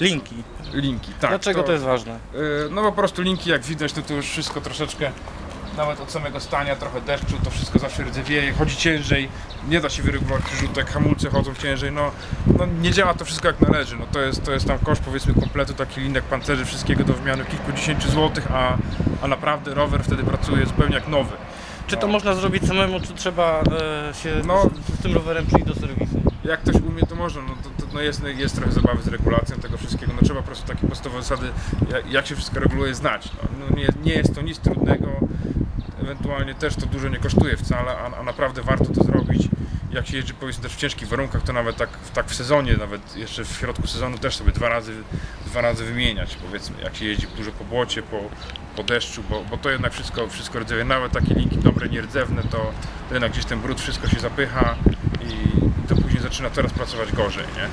Linki. Linki, tak. Dlaczego to jest ważne? Yy, No po prostu linki, jak widać, no to już wszystko troszeczkę, nawet od samego stania, trochę deszczu, to wszystko zawsze rdzewieje, chodzi ciężej, nie da się wyregulować rzutek, hamulce chodzą ciężej, no, no nie działa to wszystko jak należy, no to jest, to jest tam koszt powiedzmy kompletu taki linek pancerzy, wszystkiego do wymiany kilkudziesięciu złotych, a, a naprawdę rower wtedy pracuje zupełnie jak nowy. Czy to No. można zrobić samemu, czy trzeba e, się No. z, z tym rowerem przyjść do serwisu? Jak ktoś umie, to może. No, to, to, no jest, jest trochę zabawy z regulacją tego wszystkiego. No, trzeba po prostu takie podstawowe zasady, jak, jak się wszystko reguluje, znać. No, no, nie, nie jest to nic trudnego. Ewentualnie też to dużo nie kosztuje wcale, a, a naprawdę warto to zrobić. Jak się jeździ powiedzmy też w ciężkich warunkach, to nawet tak, tak w sezonie, nawet jeszcze w środku sezonu też sobie dwa razy, dwa razy wymieniać, powiedzmy, jak się jeździ dużo po błocie, po, po deszczu, bo, bo to jednak wszystko, wszystko rdzewieje. Nawet takie linki dobre, nierdzewne, to jednak gdzieś ten brud, wszystko się zapycha i to później zaczyna coraz pracować gorzej, nie?